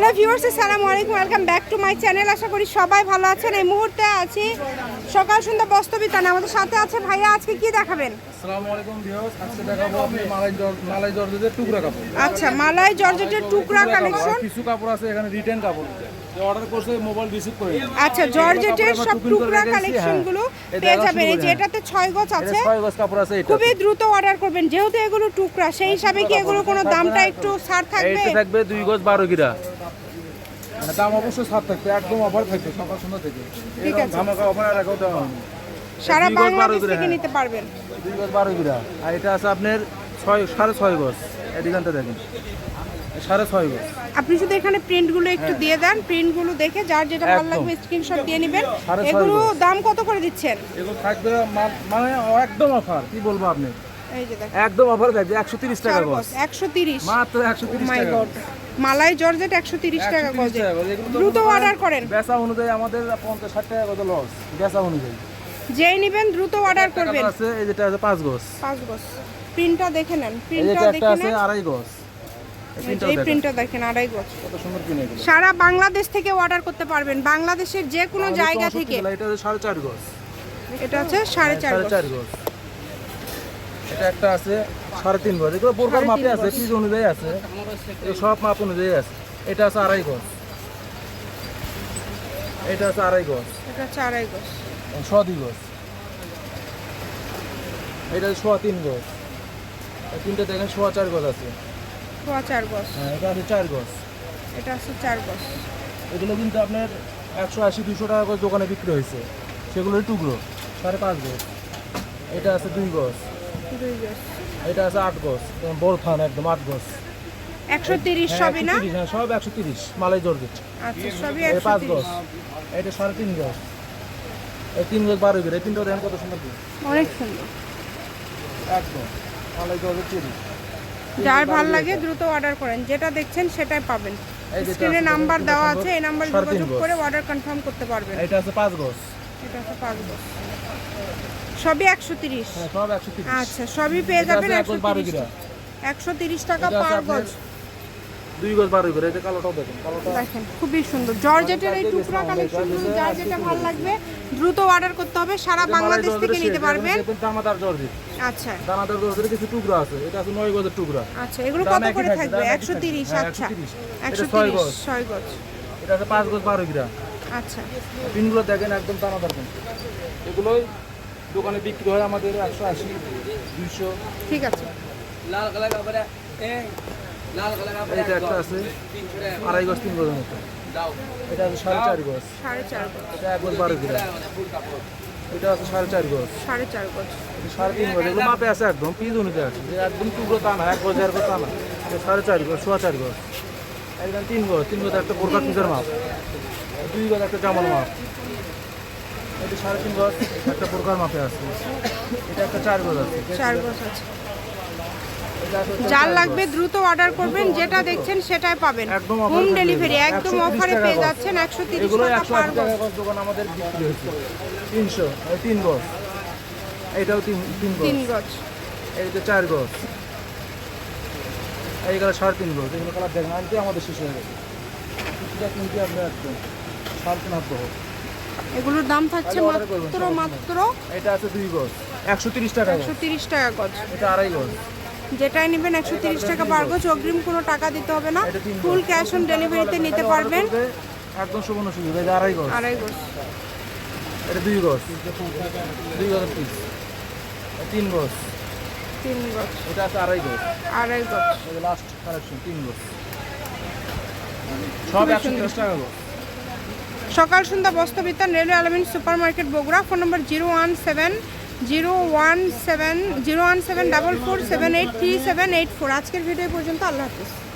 Hello viewers আসসালামু আলাইকুম। Welcome back to my channel আশা করি সবাই ভালো আছেন। এই মুহূর্তে আছি সকাল সন্ধ্যা বস্তবিতানে আমাদের সাথে আছে ভাইয়া আজকে কি দেখাবেন? আসসালামু আলাইকুম ভিউয়ার্স আজকে দেখাবো আপনি মালাই জর- মালাই জর্জেটের টুকরা কাপড়। আচ্ছা মালাই জর্জেটের টুকরা কালেকশন কিছু কাপড় আছে এখানে রিটার্ন কাপড়। যে অর্ডার করছে মোবাইল রিসিভ করে আচ্ছা জর্জেটের সব টুকরা কালেকশনগুলো হ্যাঁ। পেয়ে যাবেন। এই যে। এটাতে ছয় গজ আছে। ছয় গজ কাপড় আছে এটা। খুবই দ্রুত অর্ডার করবেন। যেহেতু এগুলো টুকরা সেই হিসাবে কি এগুলো কোনো দামটা একটু ছাড় থাকবে? এইটা থাকবে দুই গজ বারো গিরা মানে দাম অবশ্যই ছাড় থাকবে একদম অফার থাকবে সকাল সন্ধ্যা থেকে। ঠিক এরকম আছে। ধামাকা অফার আর একেও দেওয়া হয়নি। সারা বাংলাদেশ থেকে হ্যাঁ। নিতে পারবেন। দুই গজ বারো গিরা আর এটা আছে আপনার ছয় সাড়ে ছয় গজ। এদিকানটা দেখেন। সাড়ে ছয় গজ। আপনি শুধু এখানে প্রিন্টগুলো একটু দিয়ে দেন প্রিন্টগুলো দেখে যার যেটা ভালো লাগবে স্ক্রিনশট দিয়ে নেবেন। এগুলো দাম কত করে দিচ্ছেন? এগুলো থাকবে মানে একদম অফার কি বলব আপনি? এই একদম অফার থাকবে একশো তিরিশ টাকা গজ একশো তিরিশ। মাত্র একশো তিরিশ মাই টাকা মালাই জর্জেট একশো তিরিশ টাকা গজে। গজ। দ্রুত অর্ডার করেন। বেচা অনুযায়ী আমাদের পঞ্চাশ ষাট টাকা কত লস বেচা অনুযায়ী। যেই নেবেন দ্রুত অর্ডার করবেন। আছে এই যেটা আছে পাঁচ গজ। পাঁচ গজ। প্রিন্টটা দেখে নেন। প্রিন্টটা দেখে আছে নেন। আড়াই গজ। এই। প্রিন্টটা দেখেন। আড়াই গজ। কত সুন্দর কিনে এগুলো। সারা বাংলাদেশ থেকে অর্ডার করতে পারবেন। বাংলাদেশের যে কোনো জায়গা থেকে। এটা হচ্ছে সাড়ে চার গজ। এটা হচ্ছে সাড়ে চার গজ। এটা একটা আছে সাড়ে তিন গজ এগুলো বোরকার মাপে আছে। পিস অনুযায়ী আছে। সব মাপ অনুযায়ী আছে। এটা আছে আড়াই গজ। এটা আছে আড়াই গজ। এটা আড়াই গজ। ছ দুই গজ। এটা আছে সোয়া তিন গজ। তিনটে দেখেন সোয়া চার গজ আছে। সোয়া চার গজ। হ্যাঁ এটা আছে চার গজ। এটা আছে চার গজ। এগুলো কিন্তু আপনার একশো আশি দুশো টাকা করে দোকানে বিক্রি হয়েছে। সেগুলোর টুকরো সাড়ে পাঁচ গজ। এটা আছে দুই গজ। এটা আছে আট যেমন বড় একদম আট গজ। একশো তিরিশ হ্যাঁ, সবই না? 130, হ্যাঁ সব একশো তিরিশ মালাই জর্জেট আচ্ছা সবই একশো পাঁচ গজ এটা সাড়ে তিন গজ। এই তিন গজ বারো গজ এই তিনটা দেখেন কত সুন্দর অনেক সুন্দর। একদম মালাই জর্জেট তিরিশ। যার ভালো লাগে দ্রুত অর্ডার করেন যেটা দেখছেন সেটাই পাবেন। স্ক্রিনে নাম্বার দেওয়া আছে এই নাম্বার যোগাযোগ করে অর্ডার কনফার্ম করতে পারবেন। এটা আছে পাঁচ গজ। এটা হচ্ছে পাঁচ গজ। সবই একশো তিরিশ। হ্যাঁ একশো তিরিশ। আচ্ছা সবই পেয়ে যাবেন এক একশো তিরিশ। টাকা এটা পার গজ। দুই গজ বারো এই যে কালোটাও দেখেন কালোটা দেখেন খুবই সুন্দর। জর্জেটের এই টুকরা কালেকশনগুলো যার যেটা ভালো লাগবে দ্রুত অর্ডার করতে হবে সারা বাংলাদেশ থেকে নিতে পারবেন। দানাদার জর্জেট। আচ্ছা। দানাদার জর্জেটের কিছু টুকরা আছে এটা আছে নয় গজের টুকরা। আচ্ছা এগুলো কত করে থাকবে, থাকবে? দাম একই একশো থাকবে। তিরিশ হ্যাঁ, আচ্ছা। 130 একশো এটা ছয় তিরিশ গজ। এটা আছে পাঁচ গজ বারো গিরা আচ্ছা। পিনগুলো দেখেন একদম দানাদার কিন্তু এগুলোই দোকানে বিক্রি হয় আমাদের একশো আশি দুইশো। ঠিক আছে। এটা একটা আছে আড়াই গজ তিন মতো। এটা আছে সাড়ে চার গজ। সাড়ে চার গজ। এটা বারো গিরা এটা আছে সাড়ে চার গজ। সাড়ে চার গজ। সাড়ে তিন গজ। এগুলো মাপে আছে একদম পিস অনুযায়ী আছে। একদম টুকরো এক গজ গজ সাড়ে চার গজ সোয়া চার গজ। একদম তিন গজ তিন গজ একটা বোরকার পিসের মাপ। দুই গজ একটা জামার মাপ। এটা সাড়ে তিন গজ। একটা বোরকার মাপে আছে। এটা একটা চার গজ আছে। চার গজ আছে। এটা আছে হচ্ছে যার লাগবে দ্রুত অর্ডার করবেন যেটা দেখছেন সেটাই পাবেন। একদম হোম ডেলিভারি একদম 130 অফারে পেয়ে যাচ্ছেন একশো তিরিশ এগুলো টাকা পার গজ। দোকান আমাদের বিক্রি হয়েছে। তিনশো তিন গজ। এইটাও তিন তিন গজ। তিন গজ। এইটা চার গজ। এইগুলো সাড়ে তিন গজ। এগুলো কালার দেখেন আনতে আমাদের শেষ হয়ে গেছে। কিছুটা কিনতে আপনি একদম। সাড়ে তিন হাত এগুলোর দাম থাকছে মাত্র মাত্র এটা আছে দুই গজ একশো তিরিশ টাকা একশো তিরিশ টাকা গজ। এটা আড়াই গজ। যেটাই নেবেন একশো তিরিশ টাকা পার গজ অগ্রিম কোনো টাকা দিতে হবে না। এটা ফুল ক্যাশ অন ডেলিভারিতে নিতে পারবেন। একদম সুবর্ণ সুযোগ। এটা আড়াই গজ। আড়াই গজ। এটা দুই গজ। দুই গজ পিস তিন গজ। তিন গজ। এটা আছে আড়াই গজ। আড়াই গজ। লাস্ট কালেকশন তিন গজ। সব একশো তিরিশ টাকা গজ। সকাল সন্ধ্যা বস্ত্রবিতান রেলওয়ে আলমিন super market Bogura. Phone number zero one seven, zero one seven, zero one seven double four seven eight three seven eight four. আজকের ভিডিও পর্যন্ত। আল্লাহ হাফিজ।